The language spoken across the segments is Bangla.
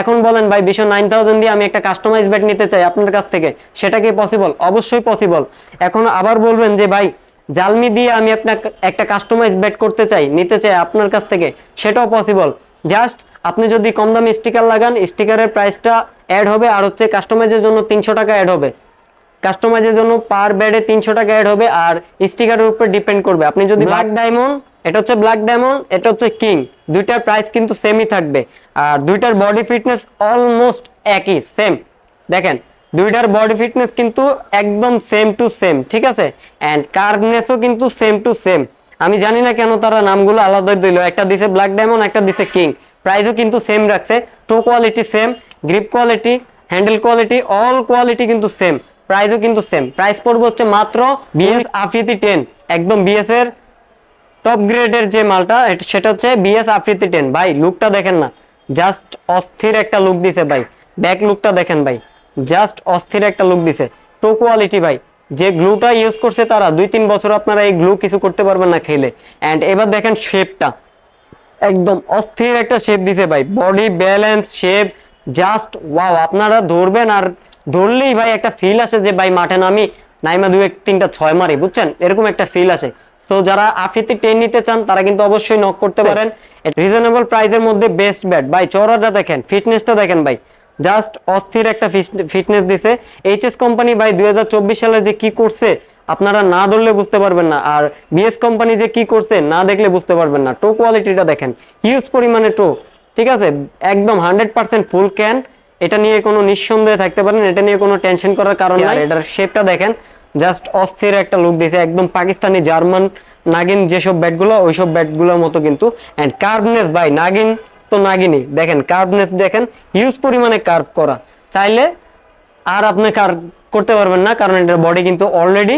এখন বলেন ভাই বিশো নাইন থাউজেন্ড দিয়ে আমি একটা কাস্টমাইজ ব্যাট নিতে চাই আপনার কাছ থেকে সেটা কি পসিবল অবশ্যই পসিবল এখন আবার বলবেন যে ভাই জালমি দিয়ে আমি আপনার একটা কাস্টমাইজ ব্যাট করতে চাই নিতে চাই আপনার কাছ থেকে সেটাও পসিবল জাস্ট আপনি যদি কম দামি স্টিকার লাগান স্টিকারের প্রাইসটা অ্যাড হবে আর হচ্ছে কাস্টমাইজের জন্য তিনশো টাকা অ্যাড হবে। কাস্টমাইজের জন্য পার ব্যাডে তিনশো টাকা অ্যাড হবে আর স্টিকারের উপর ডিপেন্ড করবে। আপনি যদি ব্ল্যাক ডায়মন্ড এটা হচ্ছে ব্ল্যাক ডায়মন্ড এটা হচ্ছে কিং দুইটার প্রাইস কিন্তু সেমই থাকবে। আর দুইটার বডি ফিটনেস অলমোস্ট একই সেম দেখেন দুইটার বডি ফিটনেস কিন্তু একদম সেম টু সেম ঠিক আছে? অ্যান্ড কার্ভনেসও কিন্তু সেম টু সেম আমি জানি না কেন তারা নামগুলো আলাদা দিল। একটা দিছে ব্ল্যাক ডায়মন্ড একটা দিছে কিং প্রাইসও কিন্তু সেম রাখছে। Toe quality same grip quality handle quality all quality কিন্তু সেম প্রাইসও কিন্তু সেম প্রাইস পড়বে হচ্ছে মাত্র বিএস আফ্রিতি টেন একদম বিএস এর টপ গ্রেডের যে মালটা সেটা হচ্ছে বিএস আফ্রিতি টেন ভাই লুকটা দেখেন না। জাস্ট অস্থির একটা লুক দিছে ভাই। ব্যাক লুকটা দেখেন ভাই। জাস্ট অস্থির একটা লুক দিছে। টো কোয়ালিটি ভাই। যে গ্লুটা ইউজ করছে তারা দুই তিন বছর আপনারা এই গ্লু কিছু করতে পারবেন না খেলে। অ্যান্ড এবার দেখেন শেপটা একদম অস্থির একটা শেপ দিছে ভাই। Body balance shape just wow আপনারা ধরবেন আর ধরলেই ভাই একটা ফিল আসে যে, ভাই, মাঠে নামি, নাইমা দু এক তিনটা ছয় মারি। বুঝছেন? এরকম একটা ফিল আসে। তো যারা আফ্রিতি টেন নিতে চান তারা কিন্তু অবশ্যই নক করতে পারেন। রিজনেবল প্রাইসের মধ্যে বেস্ট ব্যাট ভাই চওড়াটা দেখেন ফিটনেসটা দেখেন ভাই। জাস্ট অস্থির একটা ফিটনেস দিছে। এইচএস কোম্পানি ভাই দুই সালে যে কি করছে আপনারা না ধরলে বুঝতে পারবেন না। আর বিএস কোম্পানি যে কি করছে না দেখলে বুঝতে পারবেন না। টো কোয়ালিটিটা দেখেন। হিউজ পরিমাণে টো ঠিক আছে? একদম হান্ড্রেড পার্সেন্ট ফুল ক্যান এটা নিয়ে কোনো নিঃসন্দেহে থাকতে পারেন। এটা নিয়ে কোনো টেনশন করার কারণ নাই। এটার শেপটা দেখেন। জাস্ট অস্থির একটা লুক দিয়েছে একদম পাকিস্তানি, জার্মান, নাগিন যেসব ব্যাটগুলো, ওইসব ব্যাটগুলোর মতো কিন্তু। অ্যান্ড কার্ভনেস ভাই, নাগিন তো নাগিনই। দেখেন কার্ভনেস দেখেন হিউজ পরিমাণে কার্ভ করা। চাইলে আর আপনি কার্ভ করতে পারবেন না, কারণ এটার বডি কিন্তু অলরেডি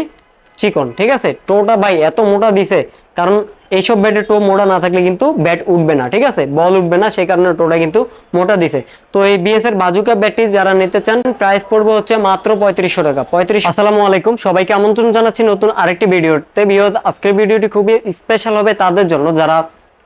চিকন, ঠিক আছে? টোটা, ভাই, এত মোটা দিছে। কারণ এইসব ব্যাটে টো মোটা না থাকলে কিন্তু ব্যাট উঠবে না, ঠিক আছে? বল উঠবে না, সেই কারণে টোটা কিন্তু মোটা দিছে। তো এই বিএস এর বাজুকা ব্যাটটি যারা নিতে চান প্রাইস পড়বে হচ্ছে মাত্র পঁয়ত্রিশশো টাকা। পঁয়ত্রিশ আসসালামু আলাইকুম, সবাইকে আমন্ত্রণ জানাচ্ছি নতুন আরেকটি ভিডিওতে। বিহজ আজকের ভিডিওটি খুবই স্পেশাল হবে তাদের জন্য। যারা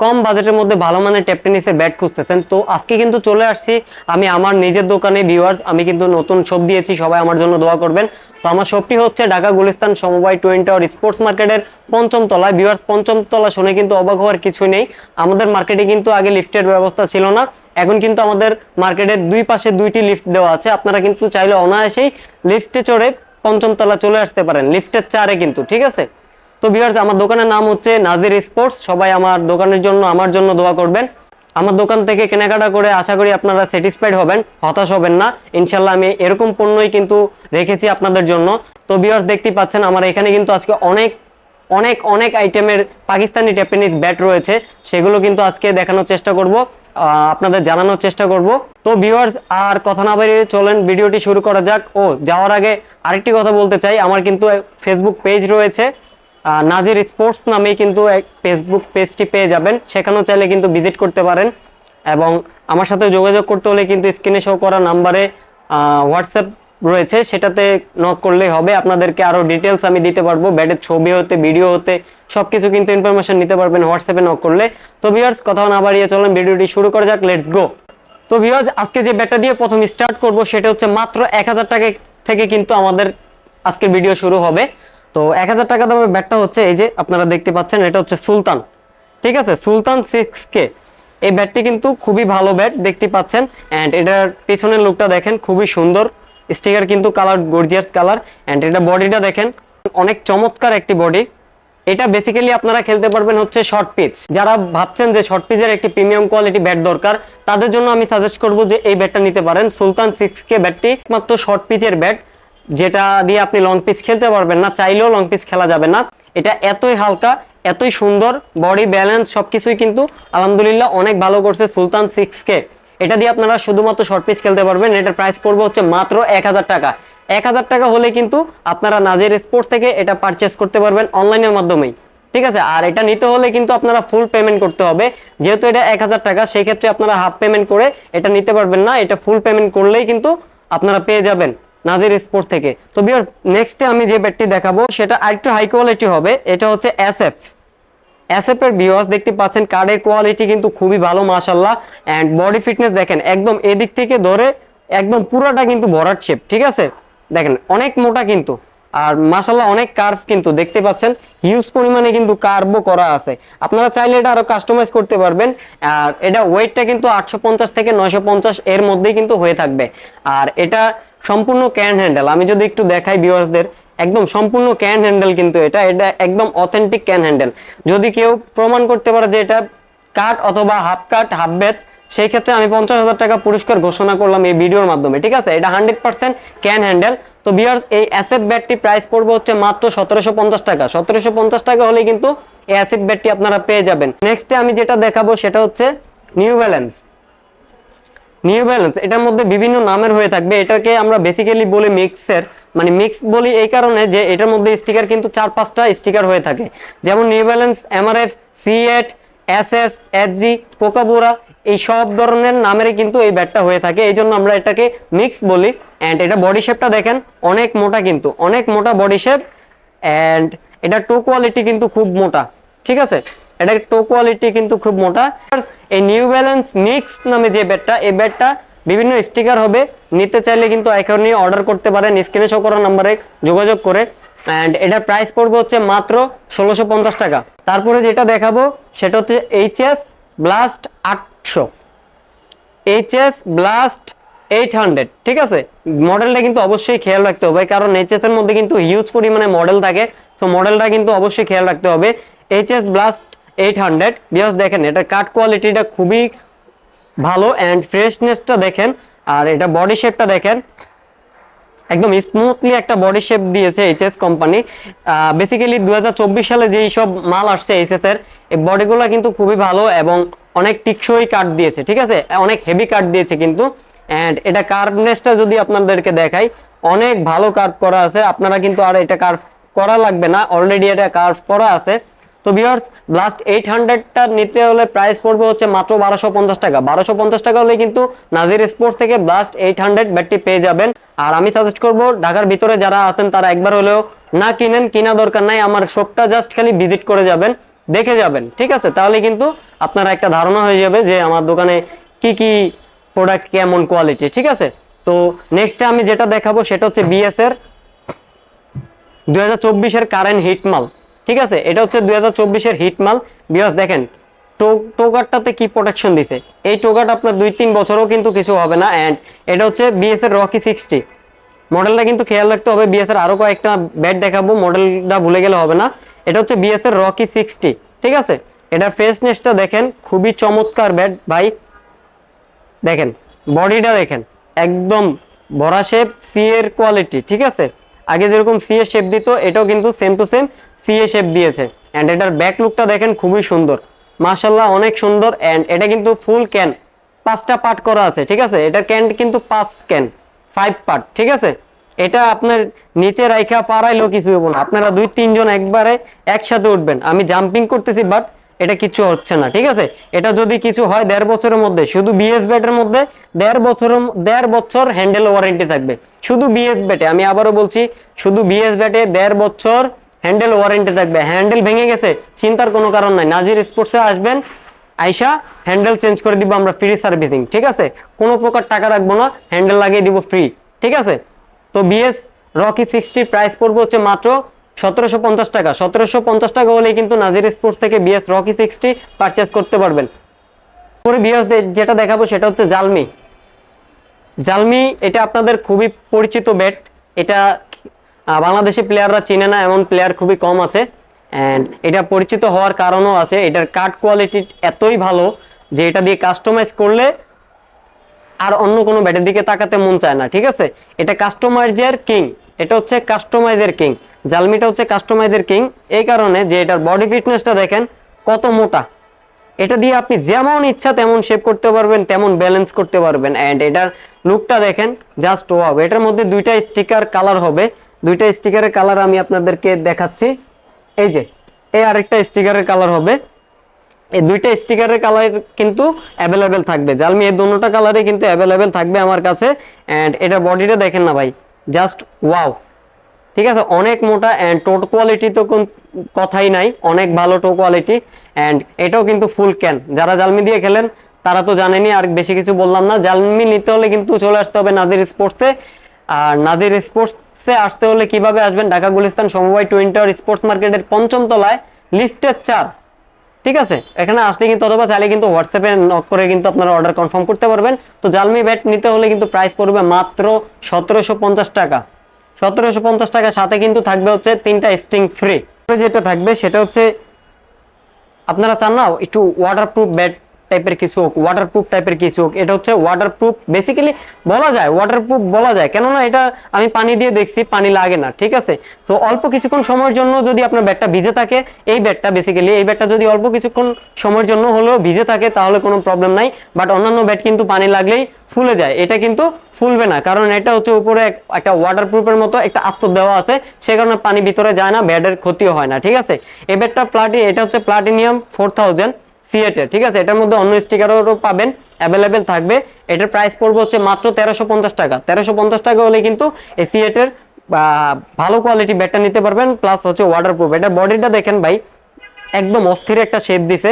কম বাজেটের মধ্যে ভালো মানের টেপ টেনিসের ব্যাট খুঁজতেছেন। তো আজকে কিন্তু চলে আসছি আমি আমার নিজের দোকানে ভিউয়ার্স আমি কিন্তু নতুন শপ দিয়েছি, সবাই আমার জন্য দোয়া করবেন। তো আমার শপটি হচ্ছে ঢাকা গুলিস্তান সমবায় টোয়েন্টি টাওয়ার স্পোর্টস মার্কেটের পঞ্চম তলায়। ভিউয়ার্স পঞ্চম তলা শুনে কিন্তু অবাক হওয়ার কিছুই নেই। আমাদের মার্কেটে কিন্তু আগে লিফটের ব্যবস্থা ছিল না। এখন কিন্তু আমাদের মার্কেটের দুই পাশে দুইটি লিফট দেওয়া আছে। আপনারা কিন্তু চাইলে অনায়াসেই লিফটে চড়ে পঞ্চম তলা চলে আসতে পারেন। লিফটের চারে কিন্তু, ঠিক আছে? তো ভিউয়ার্স আমার দোকানের নাম হচ্ছে নাজির স্পোর্টস। সবাই আমার দোকানের জন্য, আমার জন্য দোয়া করবেন। আমার দোকান থেকে কেনাকাটা করে আশা করি আপনারা স্যাটিসফাইড হবেন, হতাশ হবেন না। ইনশাল্লাহ আমি এরকম পণ্যই কিন্তু রেখেছি আপনাদের জন্য। তো ভিউয়ার্স দেখতেই পাচ্ছেন, আমার এখানে কিন্তু আজকে অনেক অনেক অনেক আইটেমের পাকিস্তানি টেপিনিস ব্যাট রয়েছে। সেগুলো কিন্তু আজকে দেখানোর চেষ্টা করব আপনাদের জানানোর চেষ্টা করব। তো ভিউয়ার্স আর কথা না বাড়িয়ে চলেন, ভিডিওটি শুরু করা যাক। ও, যাওয়ার আগে আরেকটি কথা বলতে চাই। আমার কিন্তু ফেসবুক পেজ রয়েছে। নাজির স্পোর্টস নামেই কিন্তু ফেসবুক পেজটি পেয়ে যাবেন। সেখানেও চাইলে কিন্তু ভিজিট করতে পারেন। এবং আমার সাথে যোগাযোগ করতে হলে কিন্তু স্ক্রিনে শো করা নাম্বারে হোয়াটসঅ্যাপ রয়েছে। সেটাতে নক করলেই হবে। আপনাদেরকে আরও ডিটেলস আমি দিতে পারব। ব্যাটের ছবি হতে ভিডিও হতে সব কিছু কিন্তু ইনফরমেশন নিতে পারবেন হোয়াটসঅ্যাপে নক করলে। তো ভিউয়ার্স কথা না বাড়িয়ে চলেন, ভিডিওটি শুরু করা যাক লেটস গো তো ভিউয়ার্স আজকে যে ব্যাটটা দিয়ে প্রথম স্টার্ট করব, সেটা হচ্ছে মাত্র এক হাজার টাকা থেকে কিন্তু আমাদের আজকের ভিডিও শুরু হবে। তো এক হাজার টাকা দামের ব্যাটটা হচ্ছে এই যে আপনারা দেখতে পাচ্ছেন, এটা হচ্ছে সুলতান। ঠিক আছে? সুলতান সিক্স কে এই ব্যাটটি কিন্তু খুবই ভালো ব্যাট, দেখতে পাচ্ছেন। অ্যান্ড এটার পিছনের লুকটা দেখেন, খুবই সুন্দর। স্টিকার কিন্তু কালার গর্জিয়াস কালার অ্যান্ড এটা বডিটা দেখেন, অনেক চমৎকার একটি বডি এটা বেসিক্যালি আপনারা খেলতে পারবেন হচ্ছে শর্ট পিচ যারা ভাবছেন যে শর্ট পিচের একটি প্রিমিয়াম কোয়ালিটি ব্যাট দরকার, তাদের জন্য আমি সাজেস্ট করব যে এই ব্যাটটা নিতে পারেন। সুলতান সিক্স কে ব্যাটটি মাত্র শর্ট পিচের ব্যাট যেটা দিয়ে আপনি লং পিচ খেলতে পারবেন না, চাইলেও লং পিচ খেলা যাবে না। এটা এতই হালকা, এতই সুন্দর বডি ব্যালেন্স সবকিছুই কিন্তু আলহামদুলিল্লাহ অনেক ভালো করছে সুলতান সিক্স কে এটা দিয়ে আপনারা শুধুমাত্র শর্ট পিচ খেলতে পারবেন। এটার প্রাইস পড়বে হচ্ছে মাত্র এক হাজার টাকা। এক হাজার টাকা হলে কিন্তু আপনারা নাজের স্পোর্টস থেকে এটা পারচেস করতে পারবেন অনলাইনের মাধ্যমেই। ঠিক আছে? আর এটা নিতে হলে কিন্তু আপনারা ফুল পেমেন্ট করতে হবে। যেহেতু এটা এক হাজার টাকা সেক্ষেত্রে আপনারা হাফ পেমেন্ট করে এটা নিতে পারবেন না। এটা ফুল পেমেন্ট করলেই কিন্তু আপনারা পেয়ে যাবেন। নাজির স্পোর্টস থেকে। তো বিয়ার নেক্সটে আমি যে ব্যাটটি দেখাবো, সেটা আরেকটু হাই কোয়ালিটি হবে। এটা হচ্ছে এস এফ অ্যাসেপের ভিউয়ার্স দেখতে পাচ্ছেন কার্ডের কোয়ালিটি কিন্তু খুবই ভালো মাশাল্লাহ অ্যান্ড বডি ফিটনেস দেখেন, একদম এদিক থেকে ধরে, একদম পুরোটা কিন্তু ভরাট শেপ ঠিক আছে? দেখেন, অনেক মোটা কিন্তু। আর মাশাল্লাহ অনেক কার্ভ কিন্তু, দেখতে পাচ্ছেন? হিউজ পরিমাণে কিন্তু কার্ভও করা আছে। আপনারা চাইলে এটা আরও কাস্টমাইজ করতে পারবেন। আর এটা ওয়েটটা কিন্তু আটশো পঞ্চাশ থেকে নয়শো পঞ্চাশ এর মধ্যেই কিন্তু হয়ে থাকবে। আর এটা সম্পূর্ণ ক্যান হ্যান্ডেল আমি যদি একটু দেখাই ভিউয়ার্সদের একদম সম্পূর্ণ ক্যান হ্যান্ডেল কিন্তু এটা এটা একদম অথেন্টিক ক্যান হ্যান্ডেল যদি কেউ প্রমাণ করতে পারে যে এটা কাট অথবা হাফ কাট হাফ বেথ সেই ক্ষেত্রে আমি পঞ্চাশ হাজার টাকা পুরস্কার ঘোষণা করলাম এই ভিডিওর মাধ্যমে, ঠিক আছে? এটা হান্ড্রেড পার্সেন্ট ক্যান হ্যান্ডেল তো বিয়ার্স এই অ্যাসেপ ব্যাটটি প্রাইস পড়বে হচ্ছে মাত্র সতেরোশো পঞ্চাশ টাকা। সতেরোশো পঞ্চাশ টাকা হলে কিন্তু এই অ্যাসেপ ব্যাটটি আপনারা পেয়ে যাবেন। নেক্সটে আমি যেটা দেখাবো সেটা হচ্ছে নিউ ব্যালেন্স নিউ ব্যালেন্স এটার মধ্যে বিভিন্ন নামের হয়ে থাকবে। এটাকে আমরা বেসিক্যালি বলি মিক্সের মানে মিক্স বলি এই কারণে যে এটার মধ্যে স্টিকার কিন্তু চার পাঁচটা স্টিকার হয়ে থাকে। যেমন New Balance MRF CEAT S S SG Kookaburra এই সব ধরনের নামেরই কিন্তু এই ব্যাটটা হয়ে থাকে। এই জন্য আমরা এটাকে মিক্স বলি। অ্যান্ড এটা বডি শেপটা দেখেন, অনেক মোটা কিন্তু, অনেক মোটা বডি শেপ অ্যান্ড এটা টু কোয়ালিটি কিন্তু খুব মোটা। ঠিক আছে? এটা টো কোয়ালিটি কিন্তু খুব মোটা। এই নিউ ব্যালেন্স মিক্স নামে যে ব্যাটটা এই ব্যাটটা বিভিন্ন স্টিকার হবে। নিতে চাইলে কিন্তু এখনই অর্ডার করতে পারেন। স্ক্রিনে শো করা নাম্বারে যোগাযোগ করে। অ্যান্ড এটার প্রাইস পড়বে হচ্ছে মাত্র ষোলোশো পঞ্চাশ টাকা। তারপরে যেটা দেখাবো, সেটা হচ্ছে এইচএস ব্লাস্ট আটশো। এইচএস ব্লাস্ট এইট হান্ড্রেড ঠিক আছে? মডেলটা কিন্তু অবশ্যই খেয়াল রাখতে হবে, কারণ এইচএস এর মধ্যে কিন্তু হিউজ পরিমাণে মডেল থাকে। তো মডেলটা কিন্তু অবশ্যই খেয়াল রাখতে হবে। HS Blast eight hundred because দেখেন, এটা কাট কোয়ালিটিটা খুবই ভালো অ্যান্ড ফ্রেশনেসটা দেখেন, আর এটা বডি শেপটা দেখেন। একদম স্মুথলি একটা বডি শেপ দিয়েছে এইচএস কোম্পানি বেসিক্যালি দু সালে যেই সব মাল আসছে এইচএস এর, এই বডিগুলো কিন্তু খুবই ভালো এবং অনেক টিকসই কাট দিয়েছে, ঠিক আছে? অনেক হেভি কাট দিয়েছে কিন্তু। অ্যান্ড এটা কার্ভনেসটা যদি আপনাদেরকে দেখাই, অনেক ভালো কার্ভ করা আছে। আপনারা কিন্তু আর এটা কার্ভ করা লাগবে না। অলরেডি এটা কার্ভ করা আছে। তো ভিউয়ার্স ব্লাস্ট এইট হান্ড্রেডটা নিতে হলে প্রাইস পড়বে হচ্ছে মাত্র বারোশো পঞ্চাশ টাকা। বারোশো পঞ্চাশ টাকা হলে কিন্তু নাজির স্পোর্টস থেকে ব্লাস্ট এইট হান্ড্রেড ব্যাটটি পেয়ে যাবেন। আর আমি সাজেস্ট করব, ঢাকার ভিতরে যারা আছেন তারা একবার হলেও না কিনেন কিনা দরকার নাই, আমার শপটা জাস্ট খালি ভিজিট করে যাবেন, দেখে যাবেন, ঠিক আছে? তাহলে কিন্তু আপনারা একটা ধারণা হয়ে যাবে যে আমার দোকানে কি কি প্রোডাক্ট কেমন কোয়ালিটি ঠিক আছে? তো নেক্সটে আমি যেটা দেখাবো সেটা হচ্ছে বিএস এর দুই হাজার চব্বিশের কারেন্ট হিট মাল ঠিক আছে? এটা হচ্ছে দুই হাজার চব্বিশের হিট মাল বিকজ দেখেন টোকারটাতে কি প্রোটেকশন দিছে? এই টোকারটা আপনার দুই তিন বছরও কিন্তু কিছু হবে না। অ্যান্ড এটা হচ্ছে বিএস এর রকি সিক্সটি মডেলটা কিন্তু খেয়াল রাখতে হবে। বিএস এর আরও কয়েকটা ব্যাট দেখাবো। মডেলটা ভুলে গেলে হবে না। এটা হচ্ছে বিএস এর রকি সিক্সটি ঠিক আছে? এটার ফ্রেশনেসটা দেখেন, খুবই চমৎকার ব্যাট ভাই। দেখেন বডিটা দেখেন, একদম ভরা শেপ সি এর কোয়ালিটি ঠিক আছে? আগে যেরকম সি এর শেপ দিত, এটাও কিন্তু same to same C A shape দিয়েছে। অ্যান্ড এটার ব্যাক লুকটা দেখেন খুবই সুন্দর। মাশাল্লাহ অনেক সুন্দর অ্যান্ড এটা কিন্তু ফুল ক্যান পাঁচটা পার্ট করা আছে, ঠিক আছে? এটা ক্যান কিন্তু পাঁচ ক্যান ফাইভ পার্ট ঠিক আছে? এটা আপনার নিচে রাইখা পাড়াইলেও কিছু হব না। আপনারা দুই তিনজন একবারে একসাথে উঠবেন। আমি জাম্পিং করতেছি বাট এটা কিছু হচ্ছে না, ঠিক আছে? এটা যদি কিছু হয় দেড় বছরের মধ্যে, শুধু বিএস ব্যাটের মধ্যে দেড় বছরের দেড় বছর হ্যান্ডেল ওয়ারেন্টি থাকবে। শুধু বিএস ব্যাটে আমি আবারও বলছি, শুধু বিএস ব্যাটে দেড় বছর হ্যান্ডেল ওয়ারেন্টি থাকবে। হ্যান্ডেল ভেঙে গেছে, চিন্তার কোনো কারণ নাই। নাজির স্পোর্টসে আসবেন, আইসা হ্যান্ডেল চেঞ্জ করে দিব আমরা ফ্রি সার্ভিসিং ঠিক আছে? কোনো প্রকার টাকা রাখব না হ্যান্ডেল লাগিয়ে দিব ফ্রি ঠিক আছে? তো বিএস রকি সিক্সটি প্রাইস পড়বে হচ্ছে মাত্র সতেরোশো পঞ্চাশ টাকা। সতেরোশো পঞ্চাশ টাকা হলেই কিন্তু নাজির স্পোর্টস থেকে বিএস রকি সিক্সটি পারচেস করতে পারবেন। পরে বিএস যেটা দেখাবো সেটা হচ্ছে জালমি জালমি এটা আপনাদের খুবই পরিচিত ব্যাট এটা বাংলাদেশি প্লেয়াররা চিনে না, এমন প্লেয়ার খুবই কম আছে। অ্যান্ড এটা পরিচিত হওয়ার কারণও আছে। এটার কাট কোয়ালিটি এতই ভালো যে এটা দিয়ে কাস্টমাইজ করলে আর অন্য কোনো ব্যাটের দিকে তাকাতে মন চায় না, ঠিক আছে? এটা কাস্টমাইজের কিং এটা হচ্ছে কাস্টমাইজের কিং জালমিটা হচ্ছে কাস্টমাইজের কিং এই কারণে যে এটার বডি ফিটনেসটা দেখেন, কত মোটা। এটা দিয়ে আপনি যেমন ইচ্ছা তেমন শেপ করতে পারবেন, তেমন ব্যালেন্স করতে পারবেন। অ্যান্ড এটার লুকটা দেখেন জাস্ট ওয়াও এটার মধ্যে দুইটা স্টিকার কালার হবে। দুইটা স্টিকারের কালার আমি আপনাদেরকে দেখাচ্ছি। এই যে, এই আরেকটা স্টিকারের কালার হবে। এই দুইটা স্টিকারের কালার কিন্তু অ্যাভেলেবেল থাকবে। জালমি এই দুটোটা কালারে কিন্তু অ্যাভেলেবেল থাকবে আমার কাছে। অ্যান্ড এটা বডিটা দেখেন না ভাই। Just wow. ঠিক আছে, অনেক মোটা অ্যান্ড টোট কোয়ালিটি তো কোন কথাই নাই, অনেক ভালো টো কোয়ালিটি অ্যান্ড এটাও কিন্তু ফুল ক্যান যারা জালমি দিয়ে খেলেন, তারা তো জানেনি আর বেশি কিছু বললাম না। জালমি নিতে হলে কিন্তু চলে আসতে হবে নাজির স্পোর্টসে আর নাজির স্পোর্টসে আসতে হলে কীভাবে আসবেন? ঢাকা, গুলিস্তান, সমবায় টুইন টাওয়ার স্পোর্টস মার্কেটের পঞ্চম তলায় লিফটের চার। ঠিক আছে? এখানে আসলে কিন্তু অথবা চাইলে কিন্তু হোয়াটসঅ্যাপে নক করে কিন্তু আপনারা অর্ডার কনফার্ম করতে পারবেন। তো জালমি ব্যাট নিতে হলে কিন্তু প্রাইস পড়বে মাত্র সতেরোশো পঞ্চাশ টাকা। সতেরোশো পঞ্চাশ টাকার সাথে কিন্তু থাকবে হচ্ছে তিনটা স্টিং ফ্রি যেটা থাকবে সেটা হচ্ছে, আপনারা চান না, একটু ওয়াটারপ্রুফ ব্যাট টাইপের কিছু হোক ওয়াটারপ্রুফ টাইপের কিছু হোক, এটা হচ্ছে ওয়াটারপ্রুফ বেসিক্যালি বলা যায় ওয়াটারপ্রুফ বলা যায়। কেননা এটা আমি পানি দিয়ে দেখছি, পানি লাগে না, ঠিক আছে? তো অল্প কিছুক্ষণ সময়ের জন্য যদি আপনার ব্যাটটা ভিজে থাকে, এই ব্যাটটা বেসিক্যালি এই ব্যাটটা যদি অল্প কিছুক্ষণ সময়ের জন্য হলেও ভিজে থাকে, তাহলে কোনো প্রবলেম নাই। বাট অন্যান্য ব্যাট কিন্তু পানি লাগলেই ফুলে যায়, এটা কিন্তু ফুলবে না। কারণ এটা হচ্ছে উপরে এক- একটা ওয়াটারপ্রুফের মতো একটা আস্তর দেওয়া আছে, সে কারণে পানি ভিতরে যায় না ব্যাটের ক্ষতিও হয় না, ঠিক আছে? এই ব্যাটটা প্লাটি এটা হচ্ছে প্লাটিনিয়াম ফোর থাউজেন্ড সিএটের ঠিক আছে? এটার মধ্যে অন্য স্টিকারও পাবেন অ্যাভেলেবেল থাকবে। এটার প্রাইস পড়বে হচ্ছে মাত্র তেরোশো পঞ্চাশ টাকা। তেরোশো পঞ্চাশ টাকা হলে কিন্তু এই সিএটের ভালো কোয়ালিটি ব্যাটটা নিতে পারবেন প্লাস হচ্ছে ওয়াটারপ্রুফ এটার বডিটা দেখেন ভাই, একদম অস্থির একটা শেপ দিছে।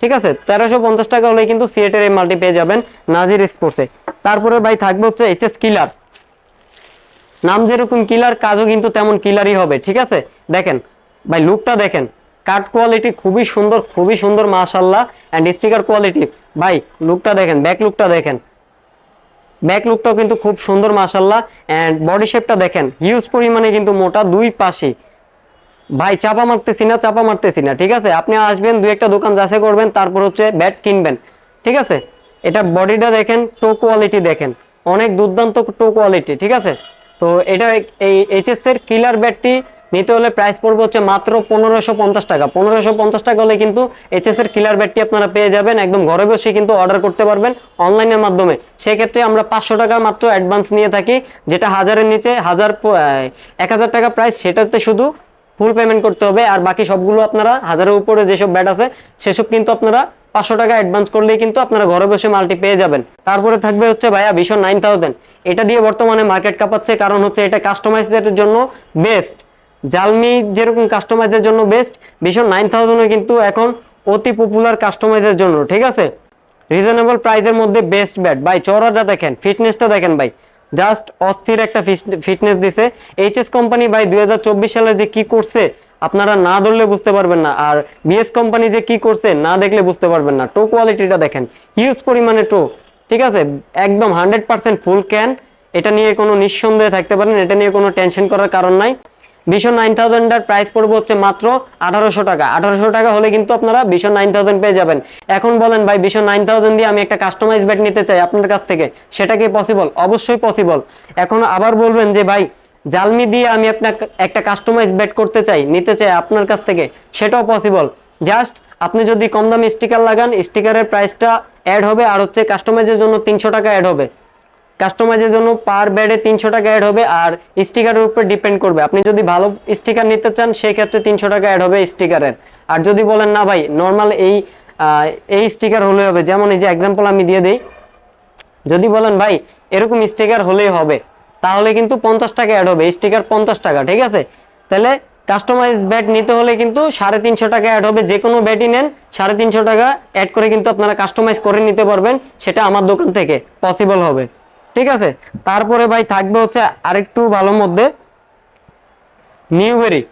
ঠিক আছে? তেরোশো পঞ্চাশ টাকা হলে কিন্তু সিএটের এই মাল্টি পেয়ে যাবেন নাজির স্পোর্টসে তারপরে ভাই থাকবে হচ্ছে এইচএস কিলার নাম যেরকম কিলার কাজও কিন্তু তেমন কিলারই হবে, ঠিক আছে? দেখেন, ভাই লুকটা দেখেন। কাট কোয়ালিটি খুবই সুন্দর খুবই সুন্দর মাশাল্লাহ অ্যান্ড স্টিকার কোয়ালিটি ভাই লুকটা দেখেন ব্যাক লুকটা দেখেন। ব্যাক লুকটাও কিন্তু খুব সুন্দর মাশাল্লাহ অ্যান্ড বডি শেপটা দেখেন হিউজ পরিমাণে কিন্তু মোটা, দুই পাশে। ভাই, চাপা মারতেছি না, চাপা মারতেছি না, ঠিক আছে? আপনি আসবেন, দুই একটা দোকান যাচাই করবেন, তারপর হচ্ছে ব্যাট কিনবেন, ঠিক আছে? এটা বডিটা দেখেন টো কোয়ালিটি দেখেন। অনেক দুর্দান্ত টো কোয়ালিটি ঠিক আছে? তো এটা এই এইচএস এর কিলার ব্যাটটি নিতে হলে প্রাইস পড়বে হচ্ছে মাত্র পনেরোশো পঞ্চাশ টাকা। পনেরোশো পঞ্চাশ টাকা হলে কিন্তু এইচএস এর কিলার ব্যাটটি আপনারা পেয়ে যাবেন। একদম ঘরে বসে কিন্তু অর্ডার করতে পারবেন অনলাইনের মাধ্যমে। সেক্ষেত্রে আমরা পাঁচশো টাকা মাত্র অ্যাডভান্স নিয়ে থাকি, যেটা হাজারের নিচে হাজার এক হাজার টাকা প্রাইস সেটাতে শুধু ফুল পেমেন্ট করতে হবে। আর বাকি সবগুলো আপনারা হাজারের উপরে যেসব ব্যাট আছে, সেসব কিন্তু আপনারা পাঁচশো টাকা অ্যাডভান্স করলেই কিন্তু আপনারা ঘরে বসে মালটি পেয়ে যাবেন। তারপরে থাকবে হচ্ছে ভাইয়া ভীষণ নাইন থাউজেন্ড এটা দিয়ে বর্তমানে মার্কেট কাঁপাচ্ছে, কারণ হচ্ছে এটা কাস্টমাইজের জন্য বেস্ট জালমি যেরকম কাস্টমাইজের জন্য বেস্ট ভীষণ নাইন থাউজেন্ডও কিন্তু এখন অতি পপুলার কাস্টমাইজের জন্য, ঠিক আছে? রিজনেবল প্রাইসের মধ্যে বেস্ট ব্যাট ভাই চড়াটা দেখেন ফিটনেসটা দেখেন ভাই। জাস্ট অস্থির একটা ফিটনেস দিছে। এইচএস কোম্পানি ভাই, দুই হাজার চব্বিশ সালে যে কি করছে, আপনারা না ধরলে বুঝতে পারবেন না। আর বিএস কোম্পানি যে কি করছে, না দেখলে বুঝতে পারবেন না। টো কোয়ালিটিটা দেখেন হিউজ পরিমাণে টো ঠিক আছে? একদম হান্ড্রেড পার্সেন্ট ফুল ক্যান এটা নিয়ে কোনো নিঃসন্দেহে থাকতে পারেন, এটা নিয়ে কোনো টেনশন করার কারণ নাই। ভীষণ নাইন থাউজেন্ডের প্রাইস পড়বে হচ্ছে মাত্র আঠারোশো টাকা। আঠারোশো টাকা হলে কিন্তু আপনারা ভীষণ নাইন থাউজেন্ড পেয়ে যাবেন। এখন বলেন ভাই ভীষণ নাইন থাউজেন্ড দিয়ে আমি একটা কাস্টমাইজ ব্যাট নিতে চাই আপনার কাছ থেকে, সেটা কি পসিবল অবশ্যই পসিবল এখন আবার বলবেন যে ভাই জালমি দিয়ে আমি আপনার একটা কাস্টমাইজ ব্যাট করতে চাই, নিতে চাই আপনার কাছ থেকে, সেটাও পসিবল জাস্ট আপনি যদি কম দামি স্টিকার লাগান স্টিকারের প্রাইসটা অ্যাড হবে আর হচ্ছে কাস্টমাইজের জন্য তিনশো টাকা অ্যাড হবে। কাস্টমাইজের জন্য পার ব্যাডে তিনশো টাকা অ্যাড হবে আর স্টিকারের উপর ডিপেন্ড করবে। আপনি যদি ভালো স্টিকার নিতে চান সেই ক্ষেত্রে তিনশো টাকা অ্যাড হবে স্টিকারের আর যদি বলেন, না ভাই নর্মাল এই এই স্টিকার হলে হবে। যেমন এই যে এক্সাম্পল আমি দিয়ে দিই। যদি বলেন, ভাই, এরকম স্টিকার হলেই হবে, তাহলে কিন্তু পঞ্চাশ টাকা অ্যাড হবে। স্টিকার পঞ্চাশ টাকা, ঠিক আছে? তাহলে কাস্টমাইজ ব্যাট নিতে হলে কিন্তু সাড়ে তিনশো টাকা অ্যাড হবে। যে কোনো ব্যাটই নেন, সাড়ে তিনশো টাকা অ্যাড করে কিন্তু আপনারা কাস্টমাইজ করে নিতে পারবেন। সেটা আমার দোকান থেকে পসিবল হবে। ঠিক আছে? তারপরে ভাই থাকবে হচ্ছে আরেকটু ভালো মধ্যে নিউবেরি।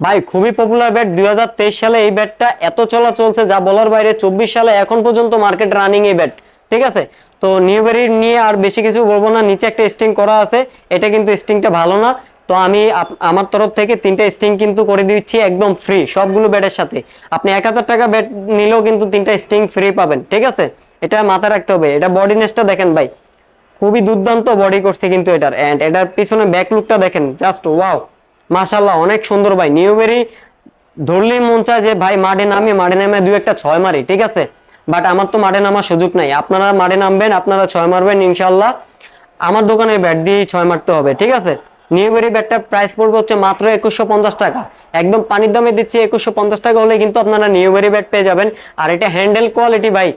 ভাই খুবই পপুলার ব্যাট দু হাজার তেইশ সালে এই ব্যাটটা এত চলা চলছে, যা বলার বাইরে চব্বিশ সালে এখন পর্যন্ত মার্কেট রানিং এই ব্যাট ঠিক আছে? তো নিউবেরি নিয়ে আর বেশি কিছু বলব না, নিচে একটা স্টিং করা আছে, এটা কিন্তু স্টিংটা ভালো না। তো আমি আমার তরফ থেকে তিনটা স্টিং কিন্তু করে দিচ্ছি একদম ফ্রি সবগুলো ব্যাটের সাথে। আপনি এক হাজার টাকা ব্যাট নিলেও কিন্তু তিনটা স্টিং ফ্রি পাবেন, ঠিক আছে? এটা মাথায় রাখতে হবে, এটা বডি নেসটা দেখেন ভাই। খুবই দুর্দান্ত বডি করছে কিন্তু এটার। অ্যান্ড এটার পিছনে ব্যাক লুকটা দেখেন জাস্ট ওয়াও মাশাল্লাহ অনেক সুন্দর ভাই। নিউবেরি ধরলেই মন চায় যে, ভাই, মাঠে নামে মাঠে নামে দু একটা ছয় মারি ঠিক আছে? বাট আমার তো মাঠে নামার সুযোগ নাই। আপনারা মাঠে নামবেন, আপনারা ছয় মারবেন ইনশাল্লাহ আমার দোকানে ব্যাট দিয়ে ছয় মারতে হবে, ঠিক আছে? নিউবেরি ব্যাটটার প্রাইস পড়বে হচ্ছে মাত্র একুশশো পঞ্চাশ টাকা। একদম পানির দামে দিচ্ছি একুশশো পঞ্চাশ টাকা হলে কিন্তু আপনারা নিউবেরি ব্যাট পেয়ে যাবেন। আর এটা হ্যান্ডেল কোয়ালিটি ভাই,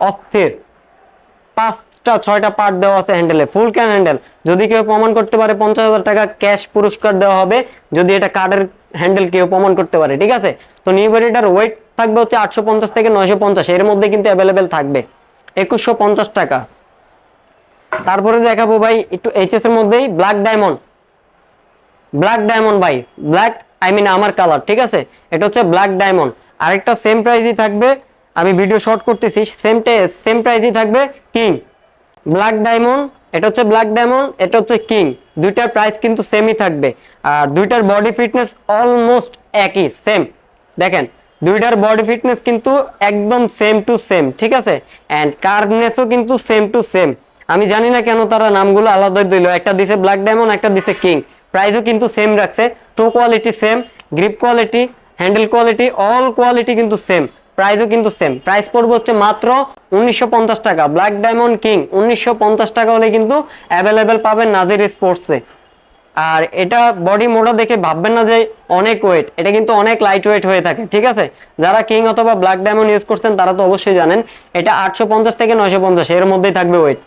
অস্থির। পাঁচটা, ছয়টা পার্ট দেওয়া আছে হ্যান্ডেলে ফুল ক্যান হ্যান্ডেল যদি কেউ প্রমাণ করতে পারে, পঞ্চাশ হাজার টাকা ক্যাশ পুরস্কার দেওয়া হবে, যদি এটা কার্ডের হ্যান্ডেল কেউ প্রমাণ করতে পারে, ঠিক আছে? তো নিউ ভেরিটার ওয়েট থাকবে হচ্ছে আটশো পঞ্চাশ থেকে নয়শো পঞ্চাশ, এর মধ্যে কিন্তু অ্যাভেলেবেল থাকবে। একুশশো পঞ্চাশ টাকা। তারপরে দেখাবো ভাই, একটু এইচএস এর মধ্যেই ব্ল্যাক ডায়মন্ড ব্ল্যাক ডায়মন্ড ভাই ব্ল্যাক আই মিন আমার কালার ঠিক আছে? এটা হচ্ছে ব্ল্যাক ডায়মন্ড আরেকটা সেম প্রাইসই থাকবে আমি ভিডিও শর্ট করতেছি সেম সেম প্রাইসই থাকবে কিং ব্ল্যাক ডায়মন্ড এটা হচ্ছে ব্ল্যাক ডায়মন্ড এটা হচ্ছে কিং দুইটার প্রাইস কিন্তু সেমই থাকবে। আর দুইটার বডি ফিটনেস অলমোস্ট একই সেম দেখেন, দুইটার বডি ফিটনেস কিন্তু একদম সেম টু সেম ঠিক আছে? অ্যান্ড কার্ভনেসও কিন্তু সেম টু সেম আমি জানি না কেন তারা নামগুলো আলাদা দিল। একটা দিছে ব্ল্যাক ডায়মন্ড একটা দিছে কিং প্রাইসও কিন্তু সেম রাখছে। Toe quality same grip quality handle quality all quality কিন্তু সেম প্রাইসও কিন্তু সেম প্রাইস পড়বে হচ্ছে মাত্র উনিশশো পঞ্চাশ টাকা। ব্ল্যাক ডায়মন্ড কিং উনিশশো টাকা হলে কিন্তু অ্যাভেলেবেল পাবেন নাজির স্পোর্টসে আর এটা বডি মোটা দেখে ভাববেন না যে অনেক ওয়েট এটা কিন্তু অনেক লাইট ওয়েট হয়ে থাকে, ঠিক আছে? যারা কিং অথবা ব্ল্যাক ডায়মন্ড ইউজ করছেন, তারা তো অবশ্যই জানেন, এটা আটশো পঞ্চাশ থেকে নয়শো পঞ্চাশ, এর মধ্যেই থাকবে ওয়েট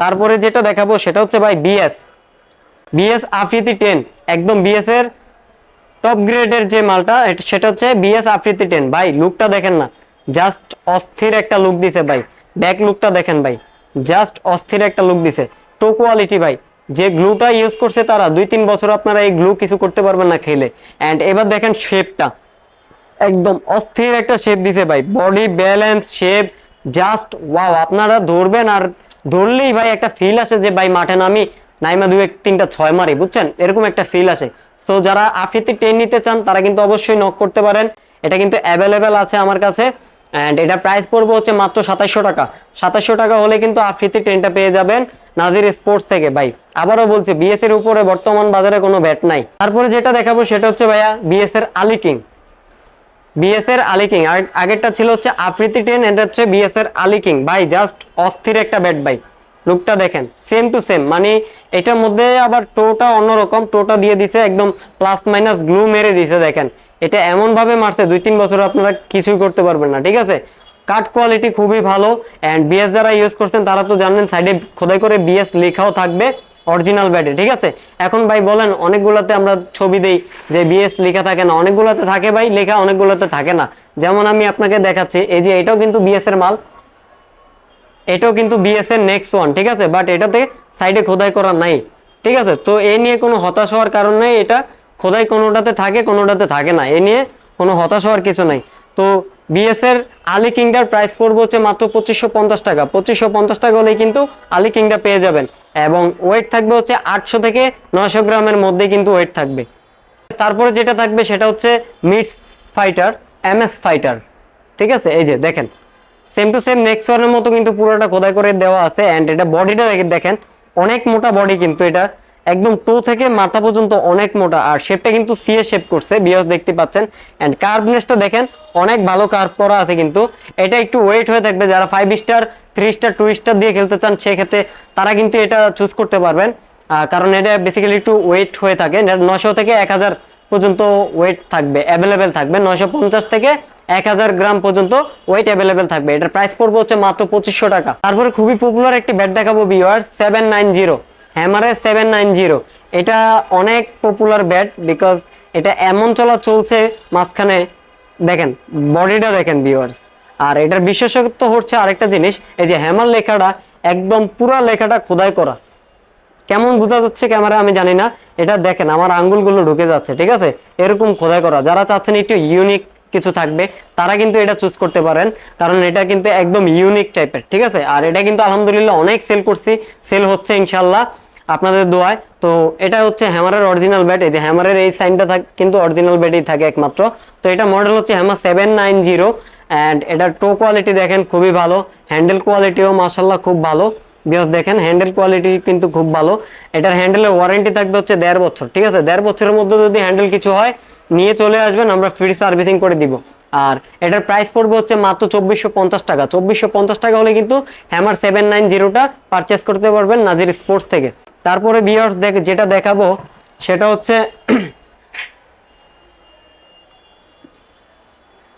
তারপরে যেটা দেখাবো, সেটা হচ্ছে ভাই বিএস বিএস আফ্রিতি টেন একদম বিএস এর টপ গ্রেডের যে মালটা সেটা হচ্ছে বিএস আফ্রিতি টেন ভাই লুকটা দেখেন না। জাস্ট অস্থির একটা লুক দিছে ভাই। ব্যাক লুকটা দেখেন ভাই। জাস্ট অস্থির একটা লুক দিছে। টো কোয়ালিটি ভাই। যে গ্লুটা ইউজ করছে তারা দুই তিন বছর আপনারা এই গ্লু কিছু করতে পারবেন না খেলে। অ্যান্ড এবার দেখেন শেপটা একদম অস্থির একটা শেপ দিছে ভাই। Body balance shape just wow আপনারা ধরবেন আর ধরলেই ভাই একটা ফিল আসে যে ভাই মাঠে নামি, নাইমা দু এক তিনটা ছয় মারি, বুঝছেন? এরকম একটা ফিল আসে। তো যারা আফ্রিতি টেন নিতে চান, তারা কিন্তু অবশ্যই নক করতে পারেন। এটা কিন্তু অ্যাভেলেবেল আছে আমার কাছে। অ্যান্ড এটা প্রাইস পড়বে হচ্ছে মাত্র সাতাশশো টাকা। সাতাশশো টাকা হলে কিন্তু আফ্রিতি টেনটা পেয়ে যাবেন নাজির স্পোর্টস থেকে। ভাই, আবারও বলছি বিএস এর উপরে বর্তমান বাজারে কোনো ব্যাট নাই। তারপরে যেটা দেখাবো সেটা হচ্ছে ভাইয়া বিএস এর আলি কিং। বিএস এর আলি কিং। আর আগেরটা ছিল হচ্ছে আফ্রিতি টেন এটা হচ্ছে বিএস এর আলি কিং। ভাই জাস্ট অস্থির একটা ব্যাট ভাই। লুকটা দেখেন সেম টু সেম মানে এটার মধ্যে আবার টোটা অন্যরকম, টোটা দিয়ে দিছে, একদম প্লাস মাইনাস গ্লু মেরে দিছে, দেখেন। এটা এমন ভাবে মারছে, দুই তিন বছর আপনারা কিছুই করতে পারবেন না, ঠিক আছে? কাট কোয়ালিটি খুবই ভালো অ্যান্ড বিএস যারা ইউজ করছেন, তারা তো জানেন সাইডে খোদাই করে বিএস লেখাও থাকবে অরিজিনাল ব্যাটে ঠিক আছে? এখন ভাই বলেন, অনেকগুলোতে আমরা ছবি দেই, যে বিএস লেখা থাকে না, অনেকগুলোতে থাকে ভাই, লেখা অনেকগুলোতে থাকে না। যেমন আমি আপনাকে দেখাচ্ছি, এই যে এটাও কিন্তু বিএস এর মাল এটাও কিন্তু বিএস এর নেক্সট ওয়ান ঠিক আছে? বাট এটাতে সাইডে খোদাই করা নাই, ঠিক আছে? তো এ নিয়ে কোনো হতাশ হওয়ার কারণ নেই, এটা খোদাই কোনোটাতে থাকে কোনোটাতে থাকে না। এ নিয়ে কোনো হতাশ হওয়ার কিছু নাই। তো বিএস এর আলি কিংডার প্রাইস পড়বে হচ্ছে মাত্র পঁচিশশো পঞ্চাশ টাকা। পঁচিশশো পঞ্চাশ টাকা হলেই কিন্তু আলি কিংডা পেয়ে যাবেন। এবং ওয়েট থাকবে হচ্ছে আটশো থেকে নয়শো গ্রামের মধ্যে কিন্তু ওয়েট থাকবে। তারপরে যেটা থাকবে সেটা হচ্ছে মিডস ফাইটার এম এস ফাইটার ঠিক আছে? এই যে দেখেন। সেম টু সেম নেক্সট ওয়ানের মতো কিন্তু পুরোটা খোদাই করে দেওয়া আছে অ্যান্ড এটা বডিটা দেখেন, অনেক মোটা বডি কিন্তু এটা। একদম টো থেকে মাথা পর্যন্ত অনেক মোটা, আর শেপটা কিন্তু সিএ শেপ করছে বিয়স দেখতে পাচ্ছেন। অ্যান্ড কার্ভনেসটা দেখেন, অনেক ভালো কার্ভ করা আছে কিন্তু। এটা একটু ওয়েট হয়ে থাকবে, যারা five star three star two star দিয়ে খেলতে চান, সেক্ষেত্রে তারা কিন্তু এটা চুজ করতে পারবেন। কারণ এটা বেসিক্যালি একটু ওয়েট হয়ে থাকে নশো থেকে এক হাজার পর্যন্ত ওয়েট থাকবে অ্যাভেলেবেল থাকবে। নয়শো পঞ্চাশ থেকে এক হাজার গ্রাম পর্যন্ত ওয়েট অ্যাভেলেবেল থাকবে। এটার প্রাইস পড়বে হচ্ছে মাত্র পঁচিশশো টাকা। তারপরে খুবই পপুলার একটি ব্যাট দেখাবো বিওয়ার সেভেন নাইন জিরো হ্যামারে সেভেন নাইন জিরো এটা অনেক পপুলার ব্যাট বিকজ এটা এমন চলা চলছে মাঝখানে। দেখেন বডিটা দেখেন ভিউয়ার্স আর এটার বিশেষত্ব হচ্ছে আরেকটা জিনিস, এই যে হ্যামার লেখাটা একদম পুরা লেখাটা খোদাই করা। কেমন বোঝা যাচ্ছে ক্যামেরা আমি জানি না। এটা দেখেন, আমার আঙ্গুলগুলো ঢুকে যাচ্ছে, ঠিক আছে? এরকম খোদাই করা। যারা চাচ্ছেন একটু ইউনিক কিছু থাকবে, তারা কিন্তু এটা চুজ করতে পারেন, কারণ এটা কিন্তু একদম ইউনিক টাইপের ঠিক আছে? আর এটা কিন্তু আলহামদুলিল্লাহ অনেক সেল করছি সেল হচ্ছে ইনশাল্লাহ আপনাদের দোয়ায়। তো এটা হচ্ছে হ্যামারের অরিজিনাল ব্যাট এই যে হ্যামারের এই সাইনটা কিন্তু অরিজিনাল ব্যাটই থাকে একমাত্র। তো এটা মডেল হচ্ছে hammer seven nine zero and এটার টো কোয়ালিটি দেখেন খুবই ভালো হ্যান্ডেল কোয়ালিটিও মাসাল্লাহ খুব ভালো। বিকজ দেখেন হ্যান্ডেল কোয়ালিটি কিন্তু খুব ভালো। এটার হ্যান্ডেলের ওয়ারেন্টি থাকবে হচ্ছে দেড় বছর, ঠিক আছে? দেড় বছরের মধ্যে যদি হ্যান্ডেল কিছু হয়, নিয়ে চলে আসবেন, আমরা ফ্রি সার্ভিসিং করে দিব। আর এটার প্রাইস পড়বে হচ্ছে মাত্র চব্বিশশো পঞ্চাশ টাকা। চব্বিশশো পঞ্চাশ টাকা হলে কিন্তু হ্যামার সেভেন নাইন জিরোটা পারচেস করতে পারবেন নাজির স্পোর্টস থেকে। তারপরে বিয়ার্স দেখ, যেটা দেখাবো, সেটা হচ্ছে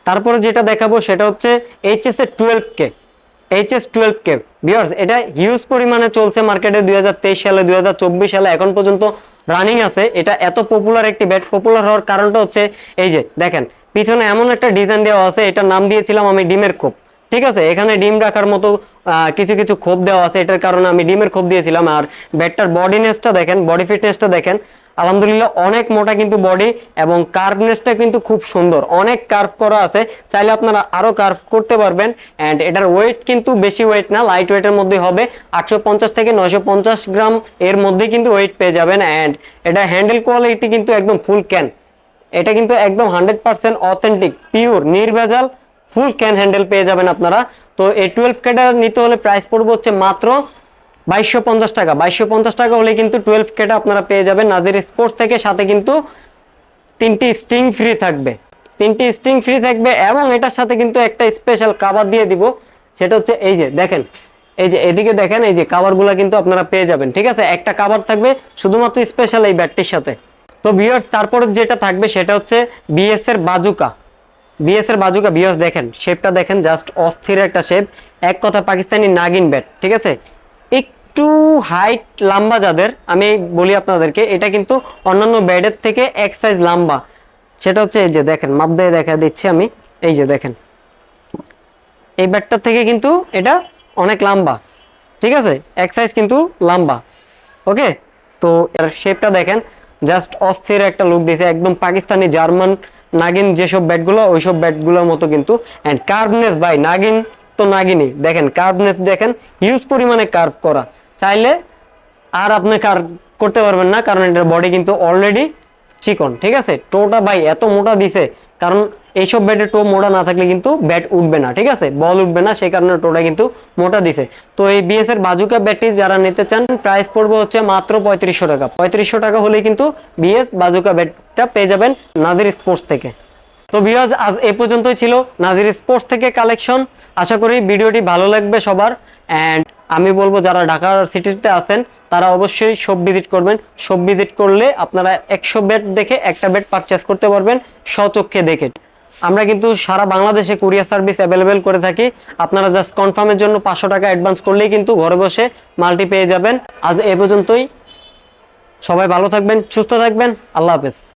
তারপরে যেটা দেখাবো, সেটা হচ্ছে এইচএস এর twelve K H S twelve K buyers এটা হিউজ পরিমাণে চলছে মার্কেটে দুই হাজার তেইশ সালে, দুই হাজার চব্বিশ সালে। এখন পর্যন্ত রানিং আছে। এটা এত পপুলার একটি ব্যাট পপুলার হওয়ার কারণটা হচ্ছে এই যে, দেখেন, পিছনে এমন একটা ডিজাইন দেওয়া আছে, এটার নাম দিয়েছিলাম আমি ডিমের খোপ। ঠিক আছে? এখানে ডিম রাখার মতো কিছু কিছু খোপ দেওয়া আছে। এটার কারণে আমি ডিমের খোপ দিয়েছিলাম। আর ব্যাটটার বডিনেসটা দেখেন বডি ফিটনেসটা দেখেন। আলহামদুলিল্লাহ, অনেক মোটা কিন্তু বডি এবং কার্ভনেসটা কিন্তু খুব সুন্দর। অনেক কার্ভ করা আছে, চাইলে আপনারা আরও কার্ভ করতে পারবেন। অ্যান্ড এটার ওয়েট কিন্তু বেশি ওয়েট না লাইট ওয়েটের মধ্যে হবে। আটশো পঞ্চাশ থেকে নয়শো পঞ্চাশ গ্রাম এর মধ্যে কিন্তু ওয়েট পেয়ে যাবেন। অ্যান্ড এটা হ্যান্ডেল কোয়ালিটি কিন্তু একদম ফুল ক্যান এটা কিন্তু একদম হান্ড্রেড পার্সেন্ট অথেন্টিক পিওর নির্ভেজাল ফুল ক্যান হ্যান্ডেল পেয়ে যাবেন আপনারা। তো এই টুয়েলভ কেটার নিতে হলে প্রাইস পড়বে হচ্ছে মাত্র বাইশশো পঞ্চাশ টাকা। বাইশশো পঞ্চাশ টাকা হলে কিন্তু টুয়েলভ কেটা আপনারা পেয়ে যাবেন। নাজির স্পোর্টস থেকে সাথে কিন্তু তিনটি স্ট্রিং ফ্রি থাকবে। তিনটি স্ট্রিং ফ্রি থাকবে এবং এটার সাথে কিন্তু একটা স্পেশাল কাভার দিয়ে দিব। সেটা হচ্ছে এই যে, দেখেন, এই যে এদিকে দেখেন, এই যে কাভারগুলো কিন্তু আপনারা পেয়ে যাবেন, ঠিক আছে? একটা কাভার থাকবে শুধুমাত্র স্পেশাল এই ব্যাটটির সাথে। তো ভিউয়ার্স তারপর যেটা থাকবে সেটা হচ্ছে বিএস এর বাজুকা বিএস এর বাজুকা বিএস দেখেন শেপটা দেখেন জাস্ট অস্থির একটা শেপ এক কথা পাকিস্তানি নাগিন ব্যাট ঠিক আছে? একটু হাইট লম্বা যাদের, আমি বলি আপনাদেরকে, এটা কিন্তু অন্যান্য ব্যাটের থেকে এক সাইজ লম্বা। সেটা হচ্ছে এই যে দেখেন, মাপ দিয়ে দেখা দিচ্ছি আমি, এই যে দেখেন। এই ব্যাটটার থেকে কিন্তু এটা অনেক লম্বা, ঠিক আছে? এক সাইজ কিন্তু লম্বা, ওকে? তো এর শেপটা দেখেন জাস্ট অস্থির একটা লুক দিয়েছে একদম পাকিস্তানি, জার্মান, নাগিন যেসব ব্যাটগুলো ওইসব ব্যাটগুলোর মতো কিন্তু। অ্যান্ড কার্ভনেস ভাই, নাগিন তো নাগিনি দেখেন কার্ভনেস দেখেন হিউজ পরিমাণে কার্ভ করা। চাইলে আর আপনি কার করতে পারবেন না, কারণ এটার বডি কিন্তু অলরেডি চিকন, ঠিক আছে? টোটা ভাই এত মোটা দিছে, কারণ এইসব ব্যাটে টো মোটা না থাকলে কিন্তু ব্যাট উঠবে না, ঠিক আছে? বল উঠবে না, সেই কারণে টোটা কিন্তু মোটা দিছে। তো এই বিএস এর বাজুকা ব্যাটটি যারা নিতে চান প্রাইস পড়বে হচ্ছে মাত্র পঁয়ত্রিশশো টাকা। পঁয়ত্রিশশো টাকা হলেই কিন্তু বিএস বাজুকা ব্যাটটা পেয়ে যাবেন নাজির স্পোর্টস থেকে। তো ভিউয়ার্স আজ এ পর্যন্তই ছিল নাজির স্পোর্টস থেকে কালেকশন আশা করি ভিডিওটি ভালো লাগবে সবার অ্যান্ড আমি বলব যারা ঢাকার সিটিতে আছেন, তারা অবশ্যই শপ ভিজিট করবেন। শপ ভিজিট করলে আপনারা একশো বেড দেখে একটা বেড পারচেস করতে পারবেন স্বচক্ষে দেখে। আমরা কিন্তু সারা বাংলাদেশে কুরিয়ার সার্ভিস অ্যাভেলেবেল করে থাকি। আপনারা জাস্ট কনফার্মের জন্য পাঁচশো টাকা অ্যাডভান্স করলেই কিন্তু ঘরে বসে মালটি পেয়ে যাবেন। আজ এ পর্যন্তই। সবাই ভালো থাকবেন, সুস্থ থাকবেন। আল্লাহ হাফেজ।